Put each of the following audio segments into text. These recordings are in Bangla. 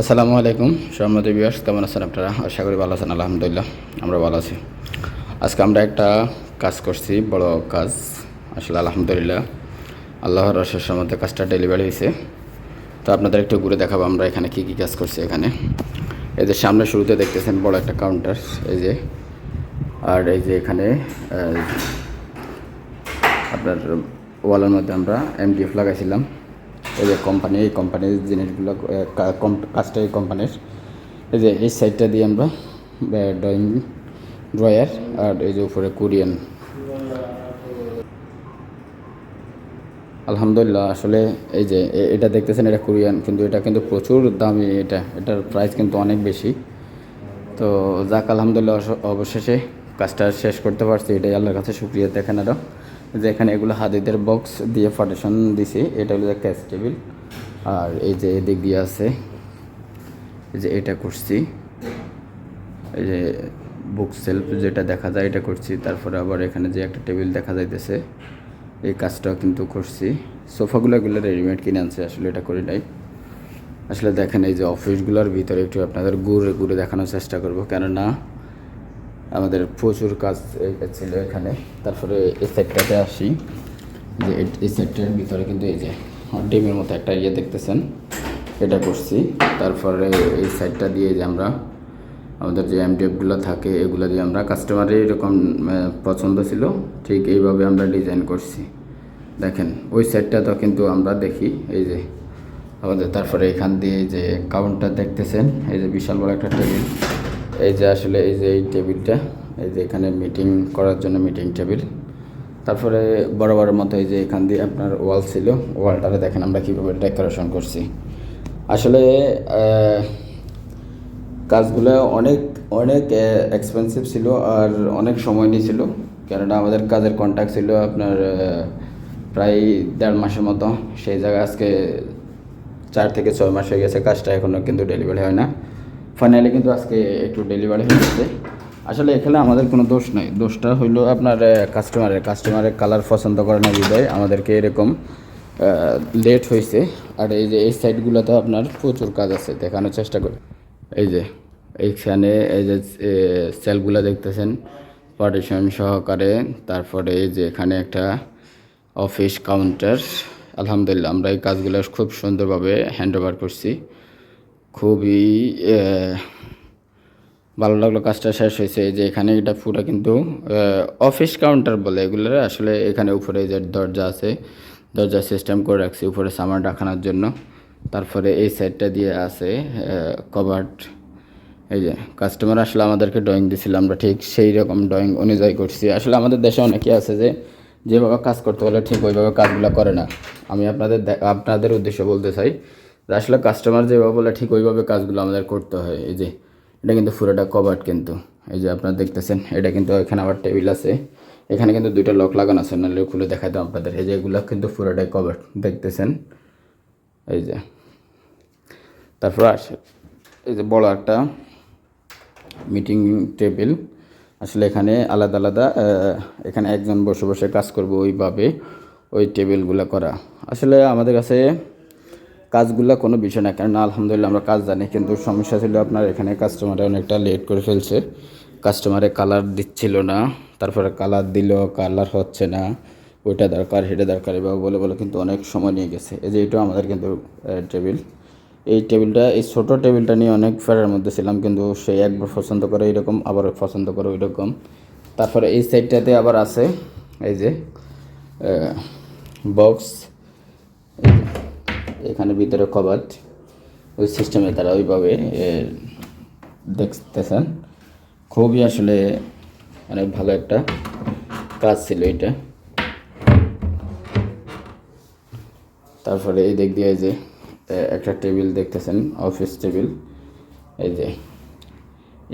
আসসালামু আলাইকুম সম্মতি বিয়াস কেমন আছেন আপনারা? আশা করি ভালো আছেন, আলহামদুলিল্লাহ, আমরা ভালো আছি। আজকে আমরা একটা কাজ করছি, বড় কাজ। আসলে আলহামদুলিল্লাহ, আল্লাহর রসের মধ্যে কাজটা ডেলিভারি হয়েছে। তো আপনাদের একটু ঘুরে দেখাবো আমরা এখানে কী কী কাজ করছি এখানে। এই যে সামনে শুরুতে দেখতেছেন বড় একটা কাউন্টার এই যে, আর এই যে এখানে আপনার ওয়ালের মধ্যে আমরা এমডিএফ লাগাইছিলাম। এই যে কোম্পানি এই কোম্পানির জিনিসগুলো কাজটা এই কোম্পানির এই যে এই সাইডটা দিয়ে আমরা ড্রয়িং ড্রয়ার আর এই যে উপরে কোরিয়ান আলহামদুলিল্লাহ, আসলে এই যে এটা দেখতেছেন এটা কোরিয়ান কিন্তু এটা কিন্তু প্রচুর দামি এটা। এটার প্রাইস কিন্তু অনেক বেশি। তো যাক, আলহামদুলিল্লাহ অবশেষে কাজটা শেষ করতে পারছি। এটাই আল্লাহর কাছে শুক্রিয়া, দেখেন আরও যে এখানে এগুলো হাদিদের বক্স দিয়ে ফাউন্ডেশন দিছি, এটা হলো ক্যাশ টেবিল আর এই যে এদিক দিয়ে আছে, এই যে এটা করছি, এই যে বুক সেলফ যেটা দেখা যায় এটা করছি, তারপরে আবার এখানে যে একটা টেবিল দেখা যাইতেছে, এই কাজটাও কিন্তু করছি। সোফাগুলো এগুলো রেডিমেড কিনে আনছে, আসলে এটা করি নাই। আসলে দেখেন এই যে অফিসগুলোর ভিতরে একটু আপনাদের ঘুরে ঘুরে দেখানোর চেষ্টা করব, কেননা আমাদের প্রচুর কাজ ছিল এখানে। তারপরে এই সেটটাতে আসি। যে এই- সেটটার ভিতরে কিন্তু এই যে ডিমের মতো একটা ইয়ে দেখতেছেন, এটা করছি। তারপরে এই সাইডটা দিয়ে যে আমরা, আমাদের যে এমডিএফগুলো থাকে, এগুলো দিয়ে আমরা কাস্টমারের এরকম পছন্দ ছিল, ঠিক এইভাবে আমরা ডিজাইন করছি। দেখেন, ওই সাইডটা তো কিন্তু আমরা দেখি, এই যে আমাদের তারপরে এখান দিয়ে যে কাউন্টার দেখতেছেন, এই যে বিশাল বড় একটা টেবিল। এই যে আসলে এই যে এই টেবিলটা, এই যে এখানে মিটিং করার জন্য মিটিং টেবিল তারপরে বড় মতো এই যে এখান দিয়ে আপনার ওয়াল ছিল, ওয়ালটারে দেখেন আমরা কীভাবে ডেকোরেশন করছি। আসলে কাজগুলো অনেক অনেক এক্সপেন্সিভ ছিল আর অনেক সময় নিয়েছিল। কেননা আমাদের কাজের কন্ট্যাক্ট ছিল আপনার প্রায় দেড় মাসের মতো। সেই জায়গায় আজকে চার থেকে ছয় মাস হয়ে গেছে, কাজটা এখনও কিন্তু ডেলিভারি হয় না। ফাইনালি কিন্তু আজকে একটু ডেলিভারি হয়ে গেছে। আসলে এখানে আমাদের কোনো দোষ নাই। দোষটা হইল আপনার কাস্টমারের কাস্টমারের কালার পছন্দ করে না বিদায়। আমাদেরকে এরকম লেট হয়েছে। আর এই যে, এই সাইডগুলোতে আপনার প্রচুর কাজ আছে। দেখানোর চেষ্টা করি। এই যে এইখানে এই যে সেলগুলো দেখতেছেন। পার্টিশন সহকারে। তারপরে এই যে, এখানে একটা অফিস কাউন্টার আলহামদুলিল্লাহ, আমরা এই কাজগুলো খুব সুন্দরভাবে হ্যান্ড ওভার করছি। খুবই ভালো লাগল কাজটা শেষ হয়েছে। যে এখানে এটা পুরো কিন্তু অফিস কাউন্টার বলে এগুলোর। আসলে এখানে উপরে যে দরজা আছে, দরজা সিস্টেম করে রাখছি উপরে সামান রাখানোর জন্য। তারপরে এই সাইডটা দিয়ে আছে কভার্ড এই যে কাস্টমার আসলে আমাদেরকে ড্রয়িং দিছিল, আমরা ঠিক সেই রকম ড্রয়িং অনুযায়ী করছি। আসলে আমাদের দেশে অনেকে আছে যে, যেভাবে কাজ করতে হলে ঠিক ওইভাবে কাজগুলো করে না। আমি আপনাদের আপনাদের উদ্দেশ্যে বলতে চাই আসলে কাস্টমার যেভাবে বলে ঠিক ওইভাবে কাজগুলো আমাদের করতে হয়। এই যে, এটা কিন্তু পুরোটা কভার্ড কিন্তু। এই যে আপনারা দেখতেছেন, এটা কিন্তু এখানে আবার টেবিল আছে। এখানে কিন্তু দুইটা লক লাগানো আছে, নাহলে খুলে দেখাই দাও আপনাদের। এই যে এগুলো কিন্তু পুরোটাই কভার্ড দেখতেছেন? এই যে, তারপর আসে, এই যে বড় একটা মিটিং টেবিল আসলে এখানে আলাদা আলাদা এখানে একজন বসে বসে কাজ করব ওইভাবে ওই টেবিলগুলো করা। আসলে আমাদের কাছে কাজগুলো কোনো বিষয় না। কারণ আলহামদুলিল্লাহ আমরা কাজ জানি, কিন্তু সমস্যা ছিল আপনার এখানে কাস্টমারে অনেকটা লেট করে ফেলছে। কাস্টমারে কালার দিচ্ছিল না, তারপরে কালার দিল কালার হচ্ছে না, ওইটা দরকার, সেটা দরকার, এভাবে বলে বলে কিন্তু অনেক সময় নিয়ে গেছে। এই যে এইটাও আমাদের কিন্তু টেবিল এই টেবিলটা এই ছোট টেবিলটা নিয়ে অনেক ফেরার মধ্যে ছিলাম, কিন্তু সে একবার পছন্দ করে এরকম, আবার পছন্দ করে ওই রকম তারপরে এই সাইডটাতে আবার আছে, এই যে বক্স এখানে ভিতরে কবাট ওই সিস্টেমে তারা ওইভাবে দেখতেছেন। খুবই আসলে অনেক ভালো একটা কাজ ছিল এটা। তারপরে এই দিক দিয়ে যে একটা টেবিল দেখতেছেন অফিস টেবিল এই যে,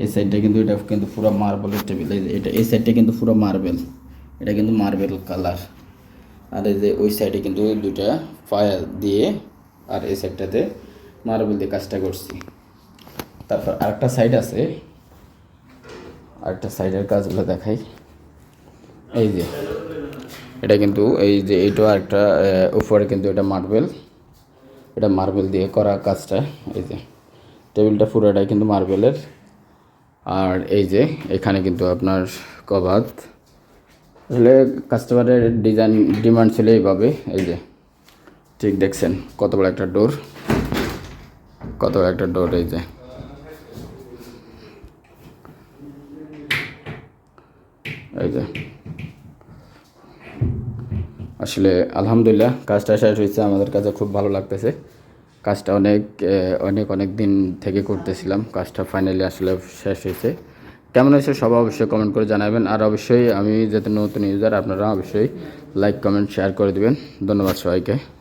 এই সাইডটা কিন্তু এটা কিন্তু পুরো মার্বেলের টেবিল এই যে, এটা, এই সাইডটা কিন্তু পুরো মার্বেল এটা কিন্তু মার্বেল কালার আর এই যে, ওই সাইডে কিন্তু দুইটা ফায়ার দিয়ে আর এই সাইডটাতে মার্বেল দিয়ে কাজটা করছি। তারপর আরেকটা সাইড আছে। আরেকটা সাইডের কাজগুলো দেখাই। এই যে, এটা কিন্তু এই যে এইটা একটা উপরে কিন্তু এটা মার্বেল এটা মার্বেল দিয়ে করা কাজটা, এই যে। টেবিলটা পুরোটাই কিন্তু মার্বেলের আর এই যে, এখানে কিন্তু আপনার কবাত আসলে কাস্টমারের ডিজাইন ডিমান্ড ছিল এইভাবে, এই যে। ঠিক দেখছেন, কত বড় একটা ডোর কত বড় একটা ডোর এই যে। এই যে। আসলে আলহামদুলিল্লাহ, কাজটা শেষ হয়েছে, আমাদের কাছে খুব ভালো লাগতেছে। কাজটা অনেক অনেক অনেক দিন থেকে করতেছিলাম, কাজটা ফাইনালি আসলে শেষ হয়েছে। কেমন হয়েছে সবাই অবশ্যই কমেন্ট করে জানাবেন, আর অবশ্যই আমি যাতে নতুন ইউজার আপনারা অবশ্যই লাইক কমেন্ট শেয়ার করে দিবেন। ধন্যবাদ সবাইকে।